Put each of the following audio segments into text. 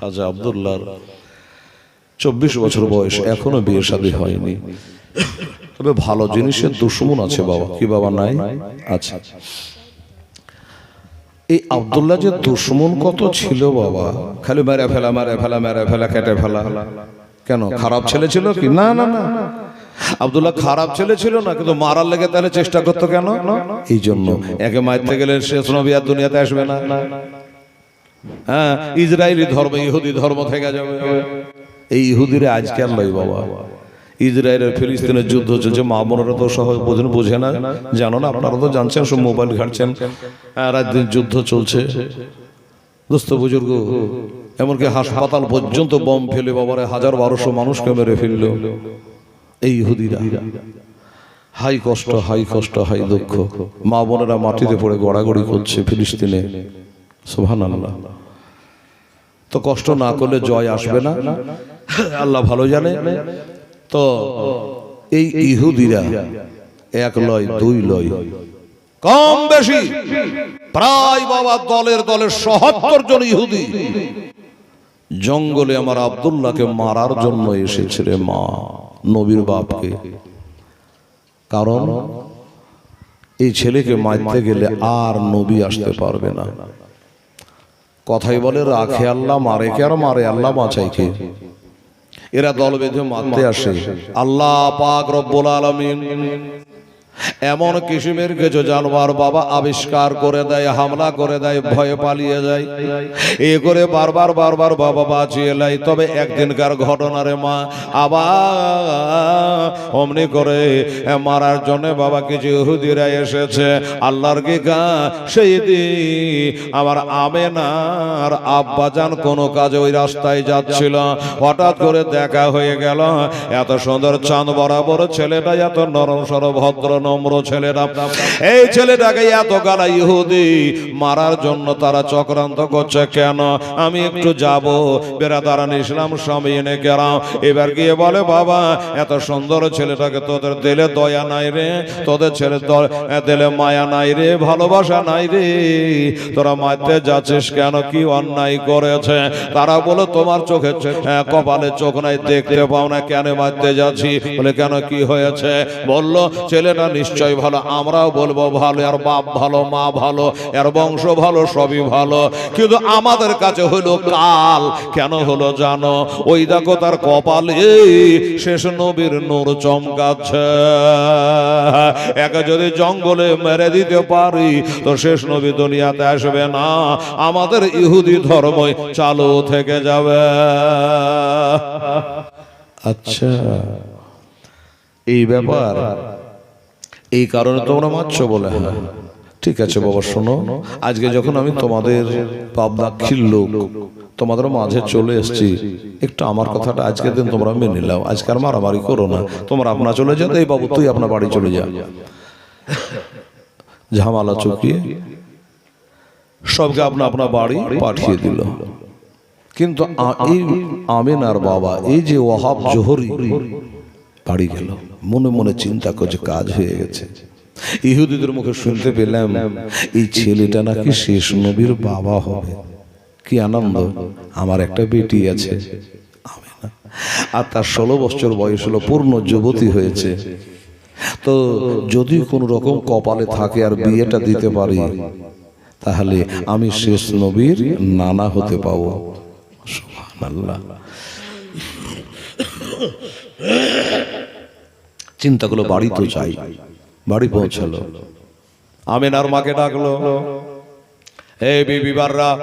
খাজা আবদুল্লাহর চব্বিশ বছর বয়স এখনও বিয়ে শাদী হয়নি। তবে ভালো জিনিসের দুশ্মন আছে বাবা। কি বাবা, নাই? আছে। এই আবদুল্লাহ যে দুশ্মন কত ছিল বাবা? খালি মেরে ফেলা মেরে ফেলা মেরে ফেলা, কেটে ফেলা। কেন, খারাপ ছেলে ছিল কি? না না না। আবদুল্লাহ খারাপ ছেলে ছিল না, কিন্তু মারার লেগে তাহলে চেষ্টা করতো কেন? এই জন্য একে মারতে গেলে শেষ নবী আর দুনিয়াতে আসবে না। হ্যাঁ ইসরায়েলি ধর্ম ইহুদি ধর্ম থেকে যাবে এই ইহুদিরে আজকে আর লই বাবা। ইসরায়েলের ফিলিস্তিনের যুদ্ধ চলছে মা বোনেরা তো সহ বোঝেন বোঝে না। জানো না আপনারা তো জানছেন সব মোবাইল ঘাটছেন। হ্যাঁ, দিন যুদ্ধ চলছে। দোস্ত বুজুর্গ এমনকি হাসপাতাল পর্যন্ত বম ফেলে বাবারে হাজার বারোশো মানুষকে মেরে ফেলল। এই ইহুদিরা। হাই কষ্ট হাই কষ্ট হাই দুঃখ। মা বোনেরা মাটিতে পড়ে গড়াগড়ি করছে ফিলিস্তিনে। সুহান আল্লাহ তো কষ্ট না করলে জয় আসবে না। আল্লাহ ভালো জানে। তো এই ইহুদিরা এক লয় দুই লয়। কম বেশি। প্রায় বাবা দলের দলের সহত্তর জন ইহুদি। জঙ্গলে আমার আবদুল্লাহকে মারার জন্য এসেছে রে মা নবীর বাপকে। কারণ এই ছেলেকে মারতে গেলে আর নবী আসতে পারবে না। কথাই বলে, রাখে আল্লাহ, মারে কে আর মারে? আল্লাহ বাঁচাই কে? এরা দল বেঁধে মারতে আসে। আল্লাহ পাক রব্বুল আলামিন এমন কিসিমের কিছু জানোয়ার বাবা আবিষ্কার করে দেয় হামলা করে দেয় ভয়ে পালিয়ে যায়। এ করে বারবার বারবার বাবা বাঁচিয়ে লাই তবে একদিনকার ঘটনারে মা আবার অমনি করে মারার জন্য বাবা কিছু ইহুদিরা এসেছে। আল্লাহর কি গা সেই দিন আমার আমেনার আব্বাজান কোনো কাজে ওই রাস্তায় যাচ্ছিল। হঠাৎ করে দেখা হয়ে গেল এত সুন্দর চাঁদ বরাবর ছেলেটা এত নরম সর ভদ্র নম্র ছেলেটা এই ছেলেটাকে এত গালা ইহুদি মারার জন্য তারা চক্রান্ত করছে কেন? আমি একটু যাব। বেড়াদারান ইসলাম স্বামী এনে গেলাম। এবার গিয়ে বলে, বাবা, এত সুন্দর ছেলেটাকে তোদের দিলে দয়া নাই রে। তোদের ছেলে দিলে মায়া নাই রে, ভালোবাসা নাই রে। তোরা মারতে যাচ্ছিস কেন? কি অন্যায় করেছে? তারা বলে, তোমার চোখে চে- কপালে চোখ নাই, দেখতে পাও না কেন মারতে যাচ্ছি? বলে, কেন কি হয়েছে? বলল, ছেলেটা নিশ্চয় ভালো, আমরাও বলব ভালো আর বাপ ভালো, মা ভালো, এর বংশ ভালো, সবই ভালো। কিন্তু আমাদের কাছে হলো কাল। কেন হলো জানো? ওই দেখো তার কপালে শেষ নবীর নূর চমকাচ্ছে। একে যদি জঙ্গলে মেরে দিতে পারি, তো শেষ নবী দুনিয়াতে আসবে না। আমাদের ইহুদি ধর্মই চালু থেকে যাবে। আচ্ছা এই ব্যাপার এই কারণে তোমরা মারছো বলে হ্যাঁ। ঠিক আছে বাবা শোনো। আজকে যখন আমি তোমাদের পাবদাক্ষির লোক তোমাদের মাঝে চলে এসেছি। একটু আমার কথাটা আজকের দিন তোমরা মেনে নিলাও আজকে আর মারামারি করো না। তোমরা আপনা চলে যাও এই বাবু তুই আপনার বাড়ি চলে যা। ঝামালা চুকিয়ে সবকে আপনা আপনা বাড়ি পাঠিয়ে দিল। কিন্তু এই আমিনার বাবা এই যে ওয়াহাব জোহরি বাড়ি গেল। মনে মনে চিন্তা করছে কাজ হয়ে গেছে। ইহুদিদের মুখে শুনতে পেলাম, এই ছেলেটা নাকি শেষ নবীর বাবা হবে। কি আনন্দ, আমার একটা বেটি আছে। আর তার ষোলো বছর বয়স হলো, পূর্ণ যুবতী হয়েছে। তো যদি কোনো রকম কপালে থাকে আর বিয়েটা দিতে পারি, তাহলে আমি শেষ নবীর নানা হতে পাবো। সুবহানাল্লাহ। চিন্তা করল বাড়ি তো চাই। বাড়ি পৌঁছালো। আমেনার মাকে ডাকলো। হে বিবি বাররা।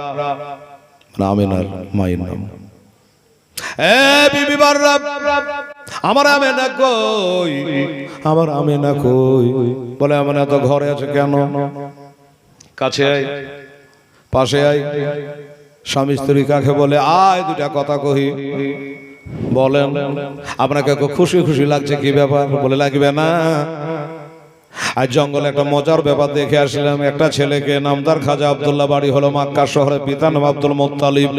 মানে আমেনার মায়ের নাম। হে বিবি বাররা। আমার আমেনা কই? আমার আমেনা কই? বলে আমেনা তো ঘরে আছে কেন? কাছে আয়। পাশে আয়। স্বামী স্ত্রী কাকে বলে আয় দুটা কথা কহি। বলেন, আপনাকে খুশি খুশি লাগছে কি ব্যাপার? বলে লাগবে না। আর জঙ্গলে একটা মজার ব্যাপার দেখে আসলাম। একটা ছেলেকে, নামদার খাজা আবদুল্লাহ, বাড়ি হলো মাক্কা শহরে পিতা নাম আব্দুল মোত্তালিব।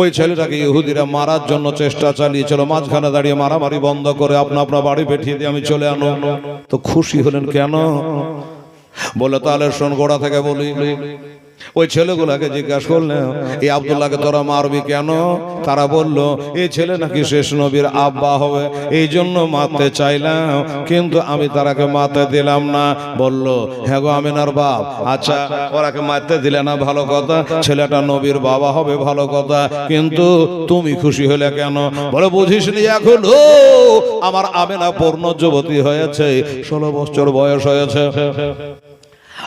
ওই ছেলেটাকে ইহুদিরা মারার জন্য চেষ্টা চালিয়েছিল। মাঝখানে দাঁড়িয়ে মারামারি বন্ধ করে আপনা আপনার বাড়ি পেঠিয়ে দিয়ে আমি চলে আনো তো খুশি হলেন কেন? বলে, তাহলে শোন, গোড়া থেকে বলি। ওই ছেলেগুলাকে জিজ্ঞাসা করলেন এই আব্দুল্লাহকে তোরা মারবি কেন? তারা বলল এই ছেলে নাকি শেষ নবীর আব্বা হবে এই জন্য মারতে চাইলাম, কিন্তু আমি তারাকে মারতে দিলাম না। বলল হ্যাঁ গো আমিনার বাপ আচ্ছা ওরাকে মারতে দিলে না ভালো কথা, ছেলেটা নবীর বাবা হবে ভালো কথা, কিন্তু তুমি খুশি হলে কেন? বলে, বুঝিস নি এখন আমার আমেনা পূর্ণ যুবতী হয়েছে, ষোলো বছর বয়স হয়েছে।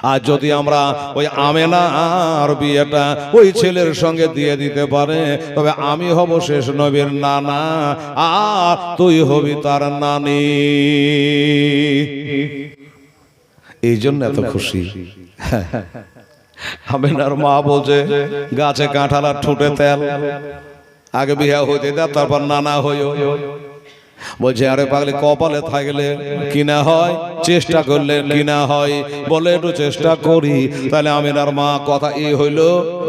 আর যদি আমরা ওই আমেনা আর বিয়েটা ওই ছেলের সঙ্গে দিয়ে দিতে পারে, তবে আমি হব শেষ নবীর নানা, আর তুই হবি তার নানি। এই জন্য এত খুশি। আমেনার মা বলছে, গাছে কাঁঠাল আর ঠুটে তেল। আগে বিয়া হইতে দেয় তারপর নানা হইও। বলছে, আরে পাগলে, কপালে থাকলে কিনা হয়? চেষ্টা করলে কিনা হয়? বলে একটু চেষ্টা করি। তাহলে আমি আর মা, কথা এই হইল,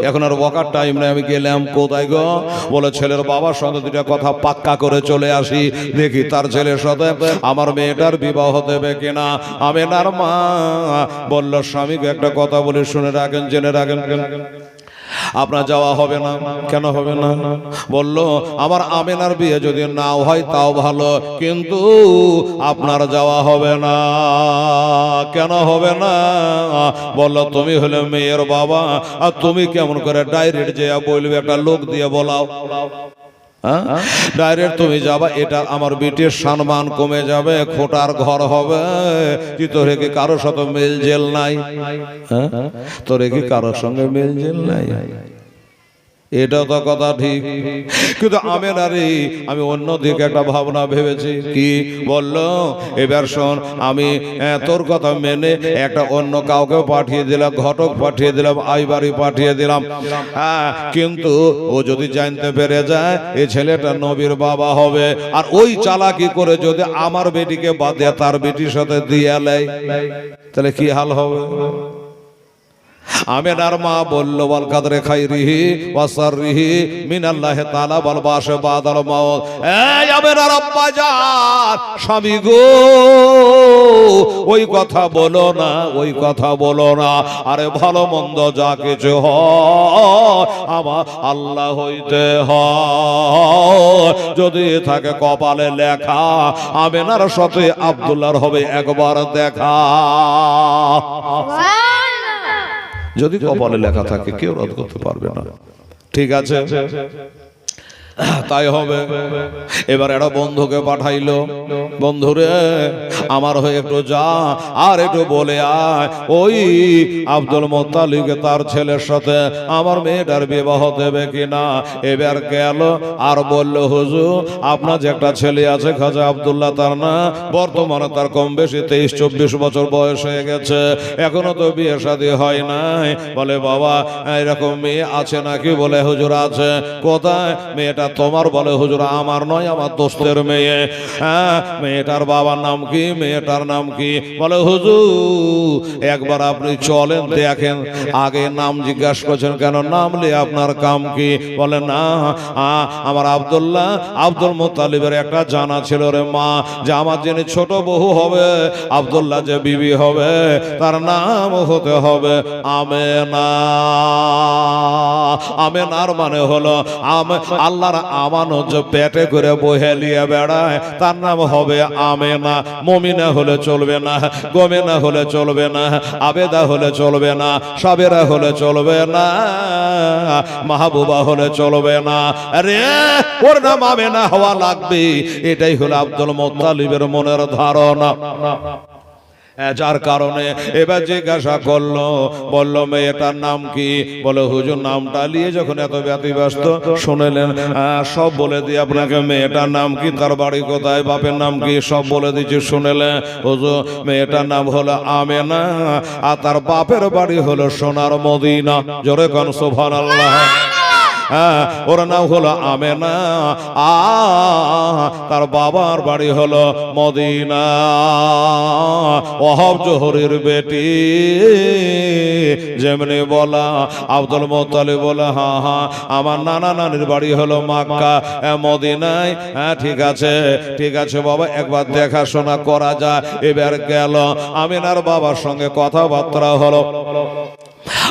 এখন আর ওয়াকার টাইম নেই, আমি গেলাম কোথায় গো? বলে, ছেলের বাবার সঙ্গে দুটা কথা পাক্কা করে চলে আসি। দেখি তার ছেলের সাথে আমার মেয়েটার বিবাহ দেবে কিনা? আমি আর মা বলল স্বামীকে একটা কথা বলে, শুনে রাখেন, জেনে রাখেন। আপনার যাওয়া হবে না। কেন হবে না? বলল, আমার আমেনার বিয়ে যদি নাও হয় তাও ভালো, কিন্তু আপনার যাওয়া হবে না। কেন হবে না? বলল, তুমি হলে মেয়ের বাবা, আর তুমি কেমন করে ডাইরেক্ট যে বলবে, একটা লোক দিয়ে বলাও। ডাইরেক্ট তুমি যাবা, এটা আমার বেটির সম্মান কমে যাবে, খোটার ঘর হবে। তুই তোরে কি কারোর সাথে মেল জেল নাই? হ্যাঁ? তোরে কি কারোর সঙ্গে মেল জেল নাই? এটা তো কথা ঠিক। কিন্তু আমের আরে আমি অন্যদিকে একটা ভাবনা ভেবেছি। কি বলল? এবার শোন, আমি তোর কথা মেনে একটা অন্য কাউকে পাঠিয়ে দিলাম, ঘটক পাঠিয়ে দিলাম, আইবাড়ি পাঠিয়ে দিলাম। হ্যাঁ কিন্তু ও যদি জানতে পেরে যায় এই ছেলেটা নবীর বাবা হবে। আর ওই চালাকি করে যদি আমার বেটিকে বাদ দেয় তার বেটির সাথে দিয়ে লেয় তাহলে কি হাল হবে? আমেনার মা বলল বল কাদরে খাইরিহি ওয়াসাররিহি মিনাল্লাহ তাআলা বল বাসে বাদাল মাউত। এই আমেনার আব্বা জান, স্বামী গো, ওই কথা বলো না, ওই কথা বলো না। আরে ভালো মন্দ যা কিছু হয়, আমার আল্লাহ হইতে হয়। যদি থাকে কপালে লেখা, আমেনার সাথে আব্দুল্লাহর হবে একবার দেখা। যদি কপালে লেখা থাকে কেউ রদ করতে পারবে না। ঠিক আছে? তাই হবে। এবার একটা বন্ধুকে পাঠাইলো। বন্ধুরে, আমার হয়ে একটু যা, আর একটু বলে আয়। ওই আব্দুল মোত্তালিকে তার ছেলের সাথে আমার মেয়েটার বিবাহ দেবে কিনা? এবার গেল আর বলল, হুজুর, আপনার যে একটা ছেলে আছে খাজা আবদুল্লাহ, তার না বর্তমানে তার কম বেশি তেইশ, চব্বিশ বছর বয়স হয়ে গেছে। এখনও তো বিয়ে শাদী হয় নাই। বলে, বাবা, এরকম মেয়ে আছে নাকি? বলে, হুজুর, আছে। কোথায়? মেয়েটা তোমার বলে, হুজুর, আমার নয়, আমার দোস্তের মেয়ে। হ্যাঁ মেয়েটার বাবার নাম কি? মেয়েটার নাম কি? বলে, হুজুর, একবার আপনি চলেন, দেখেন, আগে নাম জিজ্ঞাসা করছেন কেন? নামলে আপনার কাম কি? বলে, না আমার আব্দুল্লাহ, আব্দুল মোতালিবের একটা জানা ছিল রে মা, যে আমার যিনি ছোট বহু হবে, আব্দুল্লাহ যে বিবি হবে, তার নাম হতে হবে আমেনা। আমেনার মানে হলো, আম, আল্লাহর আমানো যে পেটে করে বহেলিয়ে বেড়ায়। তার নাম হবে আমেনা। মমিনা হলে চলবে না, গমেনা হলে চলবে না, আবেদা হলে চলবে না, সাবেরা হলে চলবে না, মাহবুবা হলে চলবে না। আরে, ওর নাম আমেনা হওয়া লাগবে। এটাই হলো আব্দুল মোত্তালিবের মনের ধারণা। যার কারণে এবার জিজ্ঞাসা করল বলল মেয়েটার নাম কি? বলে হুজুর নামটা নিয়ে যখন এত ব্যতিব্যস্ত শুনলেন সব বলে দিয়ে আপনাকে মেয়েটার নাম কি তার বাড়ি কোথায় বাপের নাম কি সব বলে দিচ্ছি শুনলেন হুজুর মেয়েটার নাম হলো আমেনা আর তার বাপের বাড়ি হলো সোনার মদিনা। জোরে কন সোভান আল্লাহ হ্যাঁ, ওর নাম হলো আমেনা আ তার বাবার বাড়ি হলো মদিনা। ওহব জোহরের বেটি। যেমনি বলা, আব্দুল মোতালি বলে, হা হা, আমার নানা নানির বাড়ি হলো মাক্কা। মদিনায়? হ্যাঁ ঠিক আছে ঠিক আছে বাবা, একবার দেখাশোনা করা যায় এবার গেল, আমিনার বাবার সঙ্গে কথাবার্তা হলো।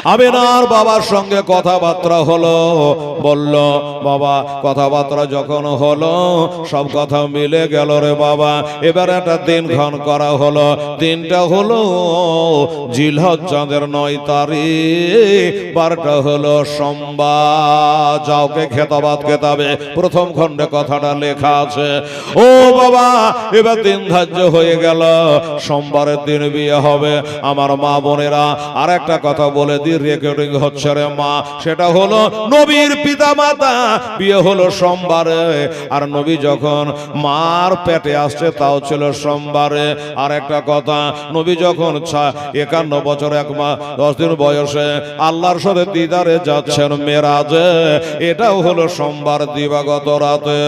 আমিনার বাবার সঙ্গে কথাবার্তা হলো, বলল, বাবা, কথাবার্তা যখন হলো, সব কথা মিলে গেল রে বাবা। এবার একটা দিন ক্ষণ করা হলো। দিনটা হলো জিলহজ চাঁদের নয় তারিখ। বারটা হলো সোমবার। যাওকে খেতাবাদ খেতাবে প্রথম খণ্ডে কথাটা লেখা আছে। ও বাবা, এবার দিন ধার্য হয়ে গেল। সোমবারের দিন বিয়ে হবে। আমার মা বোনেরা আর একটা কথা বলে দি রেকর্ডিং হচ্ছে রে মা। সেটা হলো নবীর পিতা মাতা বিয়ে হলো সোমবারে। আর নবী যখন মার পেটে আসছে, তাও ছিল সোমবারে। আর একটা কথা, নবী যখন একান্ন বছর, এক মাস, দশ দিন বয়সে আল্লাহর সাথে দিদারে যাচ্ছেন এটাও হলো সোমবার দিবাগত রাতে।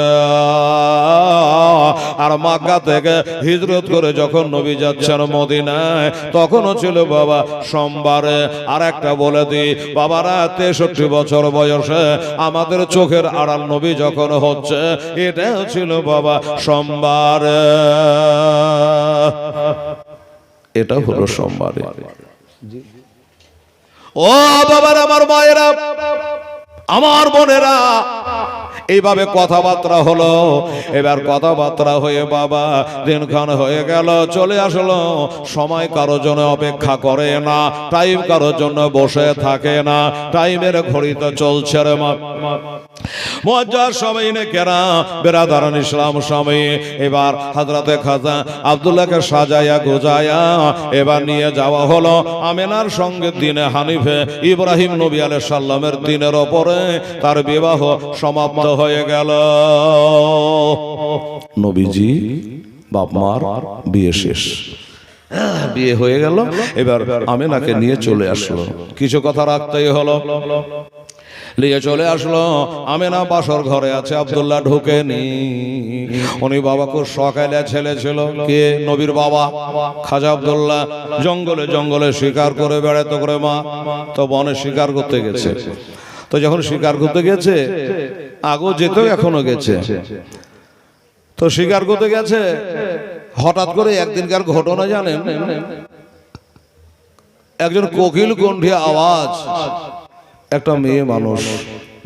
আর মাক্কা থেকে হিজরত করে যখন নবী যাচ্ছেন মদিনায়, তখনও ছিল বাবা সোমবারে। আর একটা বলে দি, বাবারা, তেষট্টি বছর বয়সে আমাদের চোখের আড়াল নবী যখন হচ্ছে, এটা ছিল বাবা সোমবার। এটা হলো সোমবার। ও বাবার, আমার মায়েরা, আমার বোনেরা এইভাবে কথাবার্তা হলো। এবার কথাবার্তা হয়ে বাবা দিনক্ষণ হয়ে গেল, চলে আসলো। সময় কারোর জন্য অপেক্ষা করে না টাইম কারোর জন্য বসে থাকে না টাইমের ঘড়িতে চলছে রে মা। মজ্জার সময় নে কেরা বেরাদারান ইসলাম সময় এবার হাজরাতে খাজা আব্দুল্লাহকে সাজাইয়া গোজায়া এবার নিয়ে যাওয়া হলো আমেনার সঙ্গে দিনে হানিফে ইব্রাহিম নবী আলাইহিস সাল্লামের দিনের ওপরে। তার বিবাহ সমাপ্ত হয়ে গেল। নবীজি, বাপ মার বিয়ে শেষ। বিয়ে হয়ে গেল। এবার আমেনাকে নিয়ে চলে আসলো। কিছু কথা রাখতেই হলো। নিয়ে চলে আসলো। আমেনা বাসর ঘরে আছে, আব্দুল্লাহ ঢুকেনি। উনি বাবা খুব সকালে ছেলে ছিল। কে? নবীর বাবা। খাজা আব্দুল্লাহ। জঙ্গলে জঙ্গলে শিকার করে বেড়াতে করে মা। তো বনে শিকার করতে গেছে। তো যখন শিকার করতে গেছে আগো যেত এখনও গেছে। তো শিকার করতে গেছে হঠাৎ করে একদিনকার ঘটনা জানেন? একজন কোকিল কণ্ঠে আওয়াজ। একটা মেয়ে মানুষ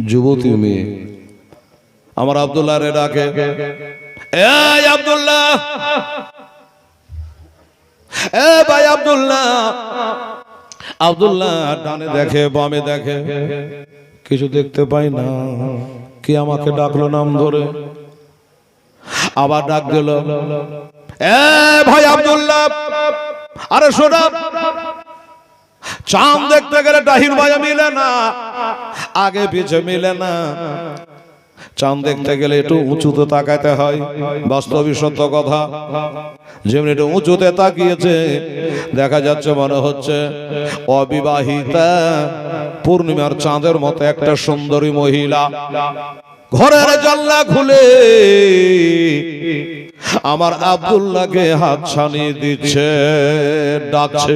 যুবতী মেয়ে। আমার আব্দুল্লাহ রে ডাকে। এই আব্দুল্লাহ! এ ভাই আব্দুল্লাহ! আব্দুল্লাহ ডানে দেখে বামে দেখে। কিছু দেখতে পাই না। কি আমাকে ডাকলো নাম ধরে। আবার ডাক দিল এ ভাই আব্দুল্লাহ আরে শোনা চাঁদ দেখতে গেলে ডাহির বাজা মিলে না আগে পিছে মিলে না। চাঁদ দেখতে গেলে একটু উঁচুতে তাকাইতে হয় বাস্তবিক সত্য কথা। যেমনি একটু উঁচুতে তাকিয়েছে দেখা যাচ্ছে মনে হচ্ছে অবিবাহিতা। পূর্ণিমার চাঁদের মতো একটা সুন্দরী মহিলা। ঘরের জানলা খুলে আমার আব্দুল্লাহকে হাত ছানিয়ে দিচ্ছে, ডাকছে।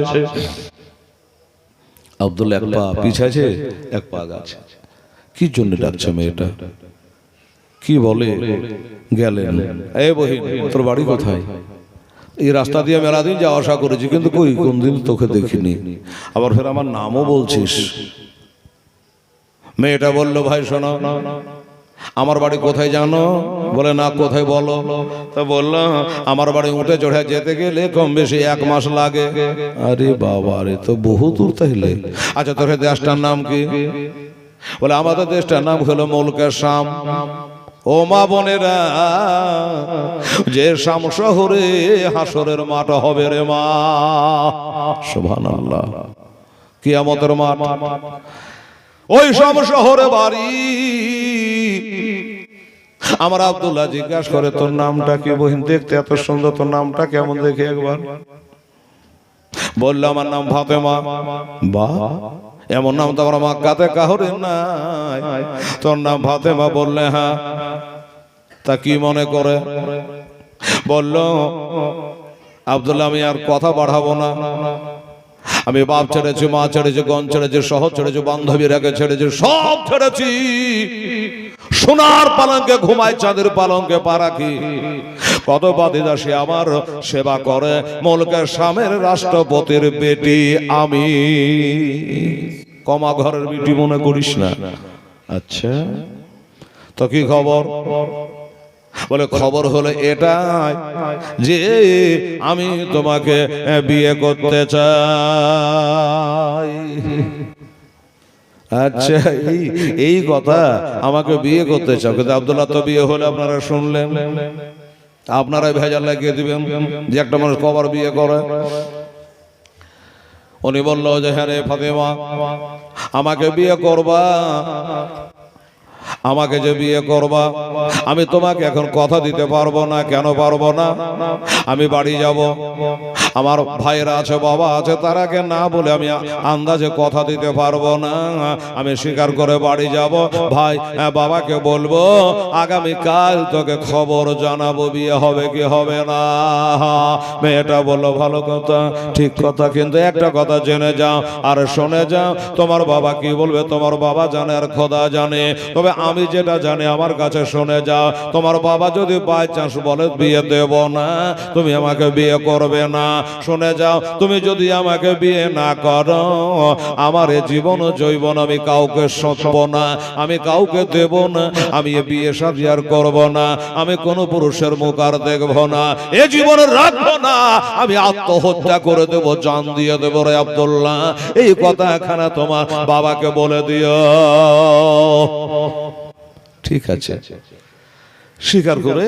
আব্দুল্লাহ এক পা পিছাছে এক পা গাছে। কি জন্য ডাকছে মেয়েটা? কি বলে? গেলেন। এ বহিন, তোর বাড়ি কোথায়? এই রাস্তা দিয়ে মেলা দিন যাওয়া আসা করেছি, কিন্তু কই, কোনদিন তোকে দেখিনি। আবার ফের আমার নামও বলছিস। মেয়েটা বলল, ভাই, শোনো, আমার বাড়ি কোথায় জানো? বলে, না, কোথায় বলো? তো বলল, আমার বাড়ি উঠে চড়ে যেতে গেলে কম বেশি এক মাস লাগে। আরে বাবা রে, তো বহু দূর তাইলে। আচ্ছা তোর দেশটার নাম কি? বলে, আমাদের দেশটার নাম হলো মৌলকের শাম। ও মা বোনেরা, যে শাম শহরে হাসরের মাঠ হবে রে মা। সুবহান আল্লাহ কিয়ামতের মাঠ। ওই সব শহরে বাড়ি। আমার আব্দুল্লাহ জিজ্ঞাসা করে, তোর নামটা কি বহিন? দেখতে এত সুন্দর, তোর নামটা কেমন দেখে একবার? বলল, আমার নাম ফাতেমা। বা? এমন নাম তো আমার মাক্কাতে কাহরে নাই। তোর নাম ফাতেমা? বললে হ্যাঁ। তা কি মনে করে? বলল, আব্দুল্লাহ, আমি আর কথা বাড়াবো না। আমি বাপ ছেড়েছি, মা ছেড়েছি গন ছেড়েছি শহর ছেড়েছি বান্ধবীরাকে ছেড়েছি, সব ছেড়েছি। সোনার পালঙ্কে ঘুমায়, চাঁদের পালঙ্কে পা রাখি। কত বাদিদাসী আমার সেবা করে মৌলকের স্বামের রাষ্ট্রপতির বেটি আমি। কমা ঘরের বিটি মনে করিস না। আচ্ছা তো কি খবর? বলে, খবর হলো এটাই যে আমি তোমাকে বিয়ে করতে চাই। আচ্ছা এই কথা আমাকে বিয়ে করতে চাও, কিন্তু আবদুল্লাহ তো বিয়ে হলে আপনারা শুনলেন। আপনারাই ভেজাল লাগিয়ে দিবেন যে একটা মানুষ কবার বিয়ে করে। উনি বলল যে হ্যাঁ রে ফাতেমা, আমাকে বিয়ে করবা। আমাকে যে বিয়ে করবা আমি তোমাকে এখন কথা দিতে পারব না কেন পারব না? আমি বাড়ি যাব। আমার ভাইরা আছে বাবা আছে তারাকে না বলে আমি আন্দাজে কথা দিতে পারব না। আমি স্বীকার করে বাড়ি যাব। ভাই হ্যাঁ, বাবাকে বলব আগামী কাল তোকে খবর জানাব বিয়ে হবে কি হবে না। মেয়েটা বলল ভালো কথা ঠিক কথা কিন্তু একটা কথা জেনে যাও আর শুনে যাও। তোমার বাবা কি বলবে? তোমার বাবা জানে আর খোদা জানে। তবে আমি যেটা জানি আমার কাছে শুনে যাও। তোমার বাবা যদি বাই চান্স বলে বিয়ে দেব না, তুমি আমাকে বিয়ে করবে না। শুনে যাও, তুমি যদি আমাকে বিয়ে না করো, আমার এ জীবন জৈবন আমি কাউকে সঁচব না, আমি কাউকে দেব না, আমি এ বিয়ে সাজি আর করব না, আমি কোন পুরুষের মুখ আর দেখব না। এ জীবন রাখব না, আমি আত্মহত্যা করে দেব, জান দিয়ে দেবো রে আব্দুল্লাহ। এই কথা এখানে তোমার বাবাকে বলে দিও। ঠিক আছে। স্বীকার করে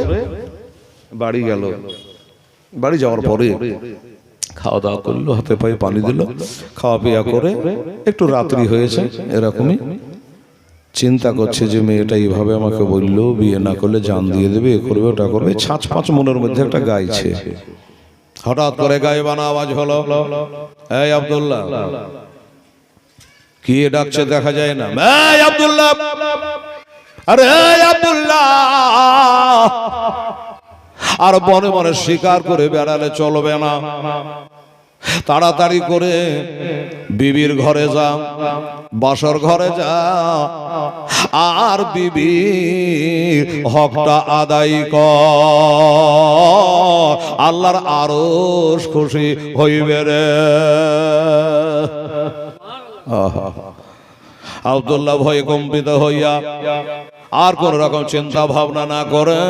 বাড়ি গেল। বাড়ি যাওয়ার পরে খাওয়া দাওয়া করল হাতে পায়ে পানি দিল। খাওয়া পিয়া করে একটু রাত্রি হয়েছে এরকমই চিন্তা করছে যে মেয়েটা এইভাবে আমাকে বলল বিয়ে না করলে জান দিয়ে দেবে এ করবে ওটা করবে। ছাঁচ পাঁচ মনের মধ্যে একটা গাইছে। হঠাৎ করে গাইবানা আওয়াজ হলো এই আব্দুল্লাহ কি ডাকছে দেখা যায় না? আব্দুল্লাহ আরে আব্দুল্লাহ। আর মনে মনে স্বীকার করে বেড়ালে চলবে না। তাড়াতাড়ি করে বিবির ঘরে যা, বাসর ঘরে যা। আর বিবি, হকটা আদায় কর। আল্লাহর আরও খুশি হইবে রে। আব্দুল্লাহ ভয়ে কম্পিত হইয়া আর কোন রকম চিন্তা ভাবনা না করে।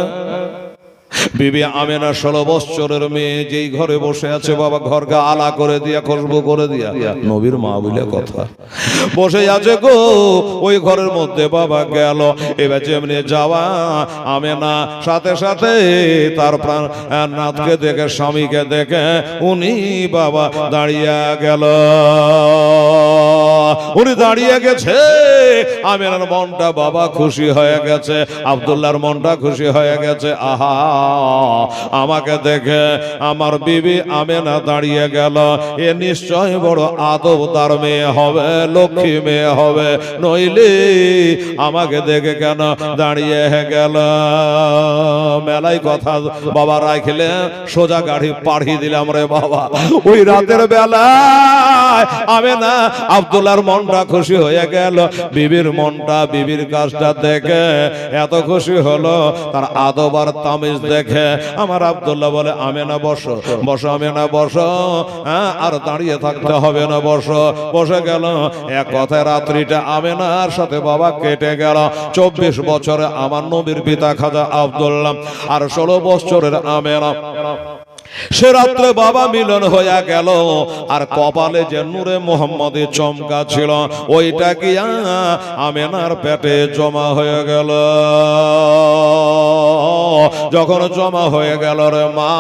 বিবি আমেনা ষোলো বৎসরের মেয়ে যেই ঘরে বসে আছে, বাবা ঘরকে আলা করে দিয়া, খুশবু করে দিয়া। নবীর মা বলে কথা। বসে আছে গো, ওই ঘরের মধ্যে বাবা গেল। এবার যেমনি যাওয়া, আমেনা সাথে সাথে তার প্রাণ নাথকে দেখে, স্বামীকে দেখে, উনি বাবা দাঁড়িয়ে গেল। উনি দাঁড়িয়ে গেছে। আমেনার মনটা বাবা খুশি হয়ে গেছে, আব্দুল্লাহর মনটা খুশি হয়ে গেছে। আহা আমাকে দেখে আমার বিবি আমেনা দাঁড়িয়ে গেল। এ নিশ্চয় বড় আদব তার মেয়ে হবে, লক্ষ্মী মেয়ে হবে। নইলে আমাকে দেখে কেন দাঁড়িয়ে গেল? মেলায় কথা বাবা রাখলে সোজা গাড়ি পাঠিয়ে দিলাম রে বাবা। ওই রাতের বেলায় আমি না, আব্দুল্লাহর মনটা খুশি হয়ে গেল। বিবির মনটা, বিবির কাজটা দেখে এত খুশি হলো। তার আদব আর তামিজ দেখে আমার আব্দুল্লাহ বলে, আমি না, বসো বসো, আমি না, বসো হ্যাঁ আর দাঁড়িয়ে থাকতে হবে না, বসো। বসে গেল। এক কথায় রাত্রিটা আমেনার সাথে বাবা কেটে গেল। চব্বিশ বছরে আমার নবীর পিতা খাজা আব্দুল্লাহ। আর ষোলো বছরের আমেনা। সে রাত্রে বাবা মিলন হইয়া গেল, আর কপালে যে নূরে মোহাম্মদে চমকা ছিল, ওইটা কি আমেনার পেটে জমা হয়ে গেল? যখন জমা হয়ে গেল রে মা,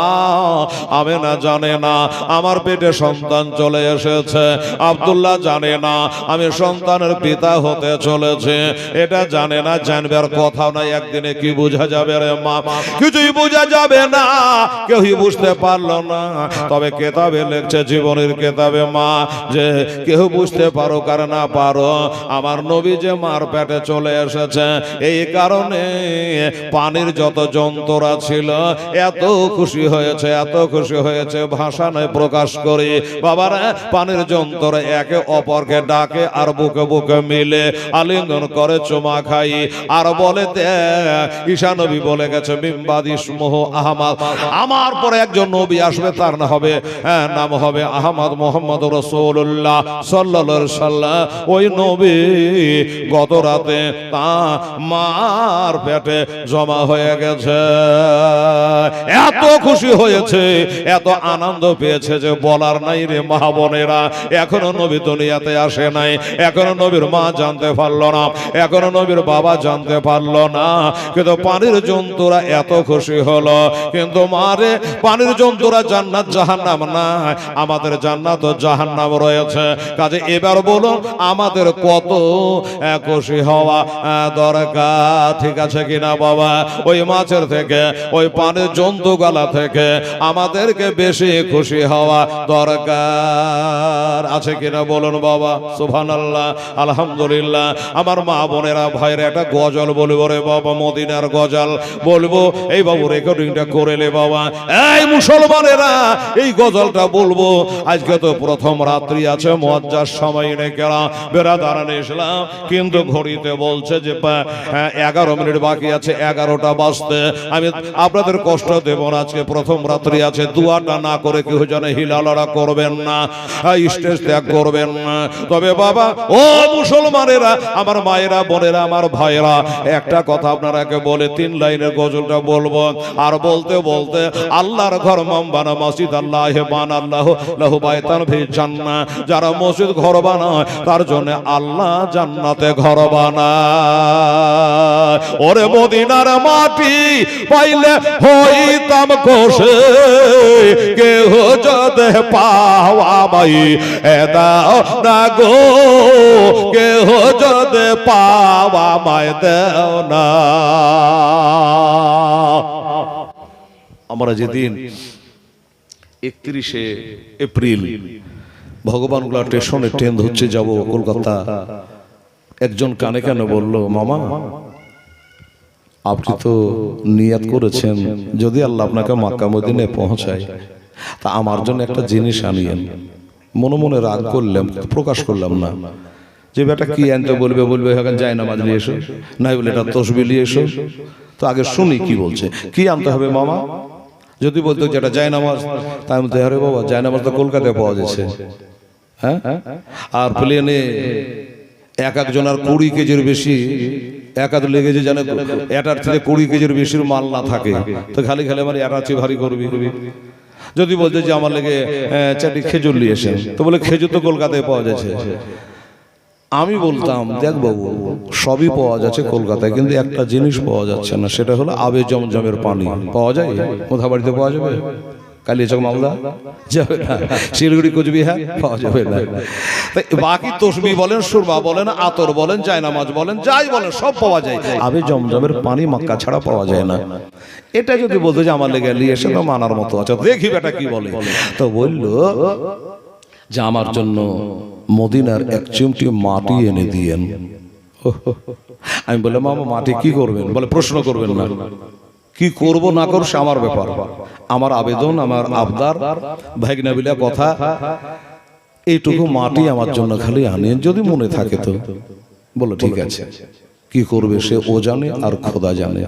আমেনা জানে না, আমার পেটে সন্তান চলে এসেছে। আব্দুল্লাহ জানে না, আমি সন্তানের পিতা হতে চলেছে। এটা জানে না জানবার কথা নাই, একদিনে কি বোঝা যাবে রে মা? কিছুই বোঝা যাবে না, কেউই বুঝতে পারল না। তবে কেতাবে লেখছে, জীবনের কেতাবে মা, যে কেউ বুঝতে পারো কার না পারো আমার নবী যে মার পেটে চলে এসেছে, এই কারণে পানির যত যন্ত্ররা ছিল, এত খুশি হয়েছে, এত খুশি হয়েছে, ভাষা নয় প্রকাশ করি। বাবারা, পানির যন্ত্র একে অপরকে ডাকে আর বুকে বুকে মিলে, আলিঙ্গন করে চুমা খাই। আর বলে ঈশানবী বলে গেছে বিম্বাদ ইসমহ আহমাদ। আমার পরে একজন নবী আসবে তার না হবে হ্যাঁ, নাম হবে আহমদ মোহাম্মদ রসুল্লাহ সাল্লা সাল্লাহ ওই নবী গত রাতে তা মার পেটে জমা হয়ে গেছে। এত খুশি হয়েছে এত আনন্দ পেয়েছে যে বলার নাই রে মা বোনেরা। এখনও নবী দুনিয়াতে আসে নাই এখনও নবীর মা জানতে পারল না এখনও নবীর বাবা জানতে পারল না। কিন্তু পানির জন্তুরা এত খুশি হলো কিন্তু মারে পানির জন্তুরা জান্নাত, জাহান্নাম না আমাদের জান্নাত ও জাহান্নাম রয়েছে। কাজে এবার বলুন, আমাদের কত খুশি হওয়া দরকার, ঠিক আছে কিনা বাবা? ওই মাছের থেকে, ওই পানির জন্তু গালা থেকে আমাদেরকে বেশি খুশি হওয়া দরকার। আছে কিনা বলুন বাবা? সুবহান আল্লাহ আলহামদুলিল্লাহ। আমার মা বোনেরা ভাইরা একটা গজল বলব রে বাবা, মদিনার গজল বলব। এই বাবু রেকর্ডিংটা করে বাবা। এই মুসলমানেরা এই গজলটা বলব। আজকে তো প্রথম রাত্রি আছে মজ্জার সময় নেকেরা বেড়াদারান ইসলাম কিন্তু ঘড়িতে বলছে যে হ্যাঁ, এগারো মিনিট বাকি আছে এগারোটা বাজতে। আমি আপনাদের কষ্ট দেব না আজকে প্রথম রাত্রি আছে। দুয়াটা না করে কেউ যেন হিলালড়া করবেন না হ্যাঁ, স্টেজ ত্যাগ করবেন না। তবে বাবা ও মুসলমানেরা আমার মায়েরা বোনেরা আমার ভাইয়েরা একটা কথা আপনারাকে বলে তিন লাইনের গজলটা বলব। আর বলতে বলতে আল্লাহর ঘর মাম্বানা মসজিদ আল্লাহ, বান আল্লাহ, লাহু বাইতান ফি জান্নাহ। যারা মসজিদ ঘর বানায়, তার জন্য আল্লাহ জান্নাতে ঘর বানায়। ওরে মদিনার মাটি পাইলে হইতাম কোষে কেহ যদি পাওয়া মাই এ দাও না গো, কেহ যদি পাওয়া মাই দেও না। আমরা যেদিন একত্রিশে এপ্রিল ভগবানগুলা স্টেশনে ট্রেন ধরছে যাব কলকাতা, একজন কানে কানে বলল, মামা, আপনি তো নিয়াত করেছেন, যদি আল্লাহ আপনাকে মাক্কা মদিনে পৌঁছায়, তা আমার জন্য একটা জিনিস আনিয়েন। মনে মনে রাগ করলাম, প্রকাশ করলাম না। যে বেটা কি আনতে বলবে বলবে এখন যায় না মাঝে এসো, নাই বলে এটা তসবি এসো। তো আগে শুনি কি বলছে। কি আনতে হবে, মামা? যদি বলতো যেটা যায় নামাজ তাই বলতে আরে বাবা যায় নামাজ তো কলকাতায় পাওয়া যাচ্ছে। হ্যাঁ? আর প্লেনে এক একজনের কুড়ি কেজির বেশি এক আধ লেগেছে জানে এটার থেকে কুড়ি কেজির বেশির মাল না থাকে। তো খালি খালি আমার এটার চেয়ে ভারী করবি। যদি বলতে যে আমার লেগে আহ, চারটি খেজুর নিয়ে এসেন তো বলে খেজুর তো কলকাতায় পাওয়া যাচ্ছে। আমি বলতাম দেখ বাবু সবই পাওয়া যাচ্ছে কলকাতায় কিন্তু একটা জিনিস পাওয়া যাচ্ছে না সেটা হলো আবে জমজমের পানি। পাওয়া যায়? কোথা বাড়িতে পাওয়া যাবে? কালিয়াচক মালদা? যাবে না। শিলিগুড়ি কোচবিহার? পাওয়া যাবে না। বাকি তসবি বলেন সুরমা বলেন আতর বলেন জায়নামাজ বলেন যাই বলেন সব পাওয়া যায়। আবে জমজমের পানি মাক্কা ছাড়া পাওয়া যায় না। এটা যদি বলতো যে আমার লেগে নিয়ে এসে তো মানার মতো আছে। দেখি বেটা কি বলে। তো বলল যে আমার জন্য মদিনার এক চিমটি মাটি এনে দিয়েন। আমি বললাম, মামা, মাটি কি করবেন? বলে, প্রশ্ন করবেন না। কি করব না করব আমার ব্যাপার। আমার আবেদন, আমার আবদার ভাইগনাবিলা কথা, এইটুকু মাটি আমার জন্য খালি আনেন যদি মনে থাকে তো। বলো, ঠিক আছে। কি করবে সে ও জানে আর খোদা জানে।